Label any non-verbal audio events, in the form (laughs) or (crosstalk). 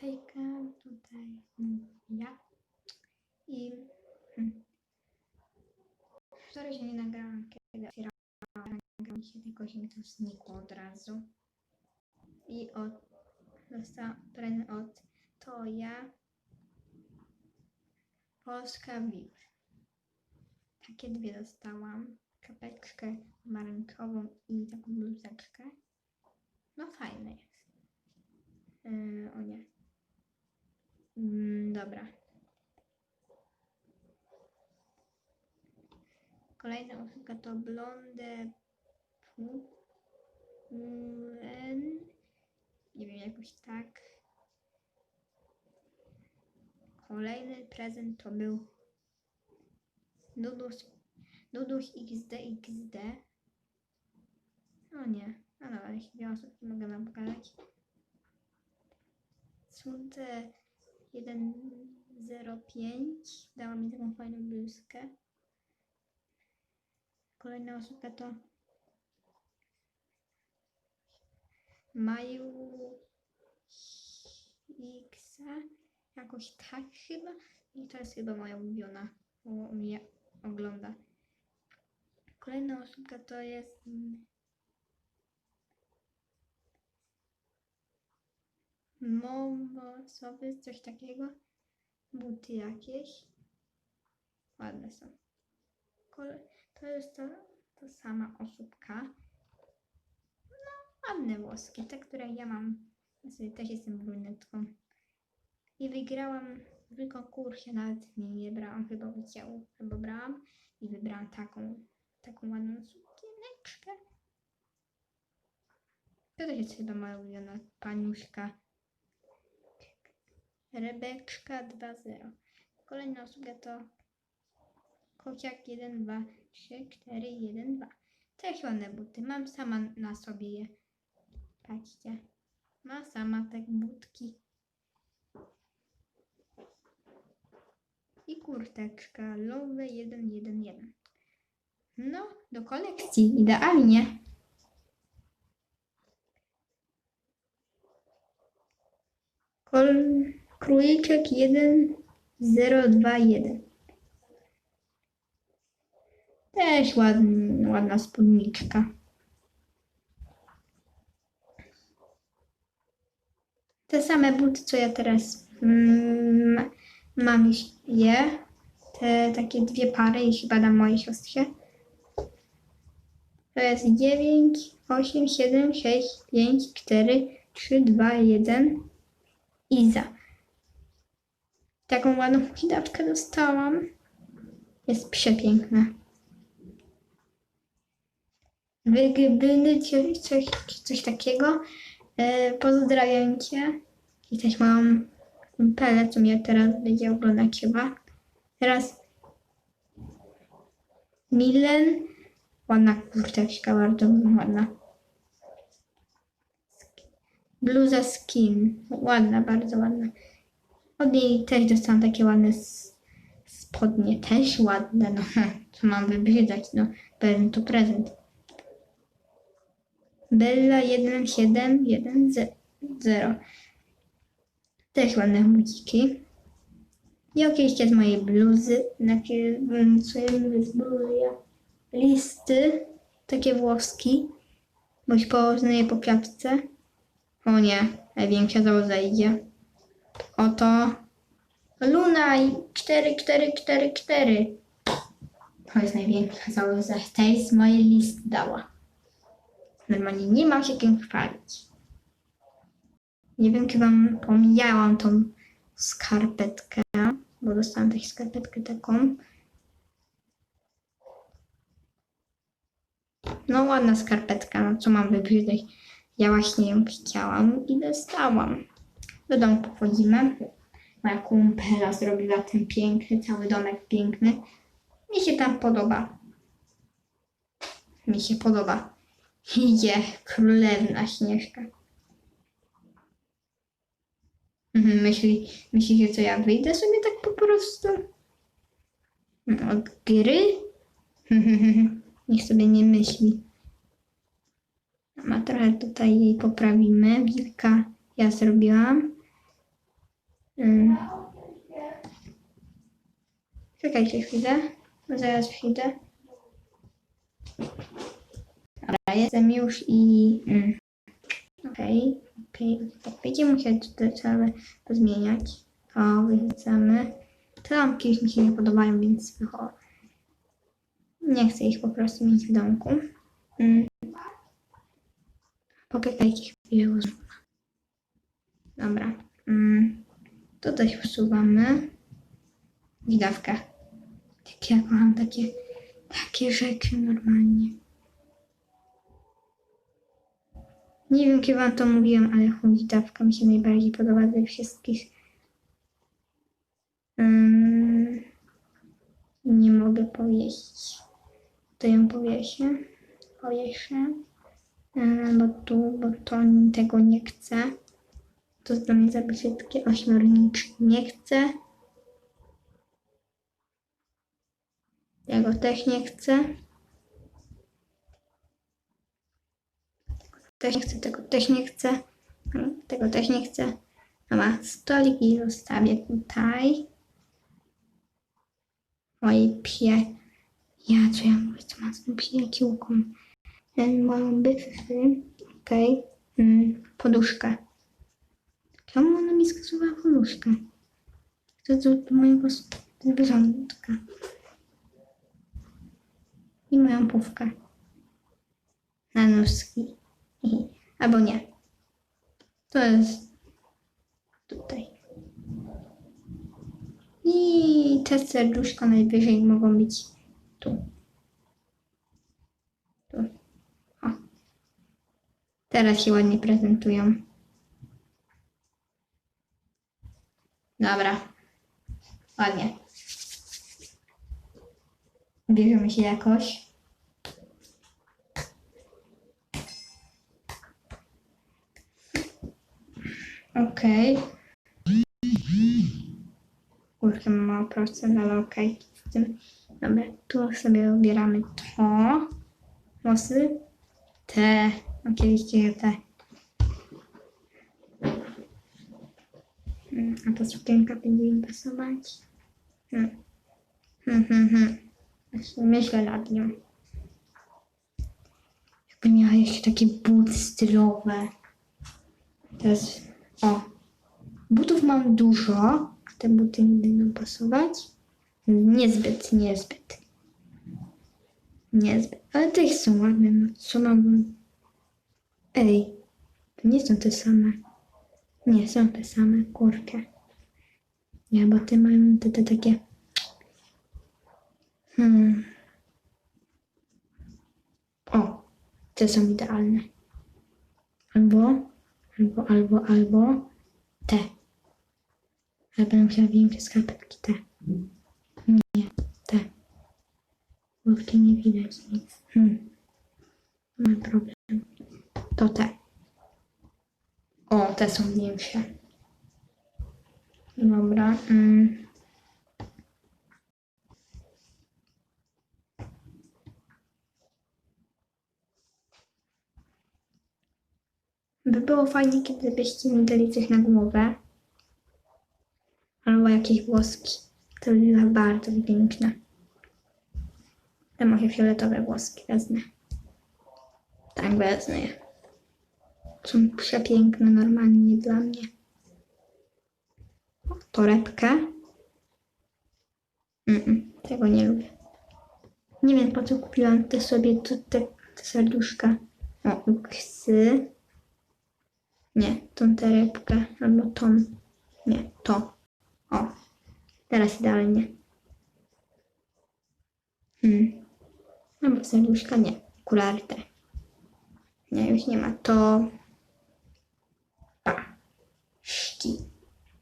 Hejka, tutaj mm, ja. I hmm, wczoraj się nie nagrałam, kiedy otwierałam, nagrałam się, tylko mi to znikło od razu. I od, dostałam prezent od Toja Polska VIP. Takie dwie dostałam. Kapeczkę pomarańczową i taką bluzeczkę. No fajne jest. Yy, o nie. Mm, dobra. Kolejna usługa to Blonde Pulen. Nie wiem, jakoś tak. Kolejny prezent to był Dudus, Dudus XD XD. O nie. No dobra, jeśli dwie osób mogę wam pokazać. Słońce 1.05 dała mi taką fajną bluzkę. Kolejna osóbka to Maju X, jakoś tak chyba. I to jest chyba moja ulubiona, bo mnie ogląda. Kolejna osóbka to jest Momosowy, coś takiego. Buty jakieś. Ładne są. To jest to, to sama osóbka. No, ładne włoski, te, które ja mam. Sobie też jestem brunetką. I wygrałam w konkursie, nawet nie, nie brałam chyba udziału, chyba brałam i wybrałam taką, taką ładną sukieneczkę. To też jest chyba moja ulubiona paniuszka. Rebeczka 2.0. Kolejna usługa to kociak 1, 2, 3, 4, 1, 2. Też ładne buty. Mam sama na sobie je. Patrzcie. Ma sama te butki. I kurteczka Love 111. No, do kolekcji. Idealnie. Kol króliczek 1021. Też ładn, ładna spódniczka. Te same buty, co ja teraz mm, mam je. Te takie dwie pary i chyba dam mojej siostrze. To jest 9, 8, 7, 6, 5, 4, 3, 2, 1. Iza. Taką ładną huśtawkę dostałam. Jest przepiękna. Wygbyny coś, coś, coś takiego. E, pozdrawiam Cię. I też mam kumpelę, co mnie teraz będzie oglądać chyba. Teraz Milen. Ładna kurteczka, bardzo ładna. Bluza skin. Ładna, bardzo ładna. Od niej też dostałam takie ładne spodnie. Też ładne. No, co mam wybrzydzać? No, prezent to prezent. Bella 1710. Też ładne buciki. I oczywiście z mojej bluzy. Znaczy, mm, z bluzy? Ja. Listy. Takie włoski. Boś poznaję po piatce. O nie, największa załoza idzie. Oto Luna i 4, 4, 4, 4. To jest największa załoza. Tej z mojej list dała. Normalnie nie mam się kim chwalić. Nie wiem, czy wam pomijałam tą skarpetkę, bo dostałam też skarpetkę taką. No ładna skarpetka, no co mam wybrzydzać. Ja właśnie ją chciałam i dostałam. Do domku wchodzimy. Moja kumpela zrobiła ten piękny, cały domek piękny. Mi się tam podoba. Mi się podoba. Idzie królewna Śnieżka. Mhm, Myśli, myślicie, co ja wyjdę sobie tak po prostu? Od gry? (laughs) Niech sobie nie myśli. A trochę tutaj jej poprawimy. Wilka ja zrobiłam. Ym. Czekajcie chwilę, zaraz przyjdę. Dobra, jestem już i... Mm. Okej. Tak, będziemy musieli tutaj całe pozmieniać. To wyrzucamy. Te lampki już mi się nie podobają, więc wychodzę. Nie chcę ich po prostu mieć w domku. Mm. Poczekajcie chwilę. Dobra. Mm. Tutaj usuwamy. Widawkę. Tak ja kocham takie, takie rzeczy normalnie. Nie wiem, kiedy wam to mówiłam, ale humitawka mi się najbardziej podoba ze wszystkich. Ym, nie mogę powiesić. To ją powiesię. Powieszę. Ym, bo tu, bo to tego nie chcę. To dla mnie za brzydkie. Ośmiorniczy nie chcę. Tego też nie chcę. Też nie chcę, tego też nie chcę. Tego też nie chcę. Dobra, stolik i zostawię tutaj. Moje pie... Ja, co ja mówię, co mam z tym pijakiłką? Ten Moją byfy. Okej. Mm, poduszkę. Czemu ona mi poduszkę? To jest do mojego zwierzątka. I moją pówkę. Na nóżki. Albo nie. To jest tutaj. I te serduszka najwyżej mogą być tu. Tu. O. Teraz się ładnie prezentują. Dobra. Ładnie. Bierzemy się jakoś. Okej. Kurczę, mam mało procent, ale okej. Tym. Dobra, tu sobie ubieramy to. Włosy. Te. Oczywiście te. A ta sukienka będzie im pasować. Hmm. Hmm, hmm, hmm. Myślę- Myślę nad nią. Jakbym miała jeszcze takie buty stylowe. Teraz, o. Butów mam dużo, a te buty nie będą pasować. Niezbyt, niezbyt. Niezbyt. Ale te są ładne. No, co mam? Ej, to nie są te same. Nie, są te same, kurkę. Nie, bo te mają te, te takie... Hmm. O, te są idealne. Albo, albo, albo, albo te. Ale będę musiała większe skarpetki, te. Nie, te. Kurki nie widać nic. Hmm. Mam problem. To te. Te są większe. Dobra. Mm. By było fajnie, kiedy byście mi dali coś na głowę. Albo jakieś włoski. To by było bardzo piękne. Te moje fioletowe włoski wezmę. Tak, wezmę je. Są przepiękne normalnie dla mnie. O, Torebkę. Mm-mm, tego nie lubię. Nie wiem po co kupiłam te sobie tu te, te serduszka. O, uksy. Nie, tą torebkę albo tą. Nie, to. O, teraz idealnie. Hmm. Albo serduszka, nie. Okulary te. Nie, już nie ma. To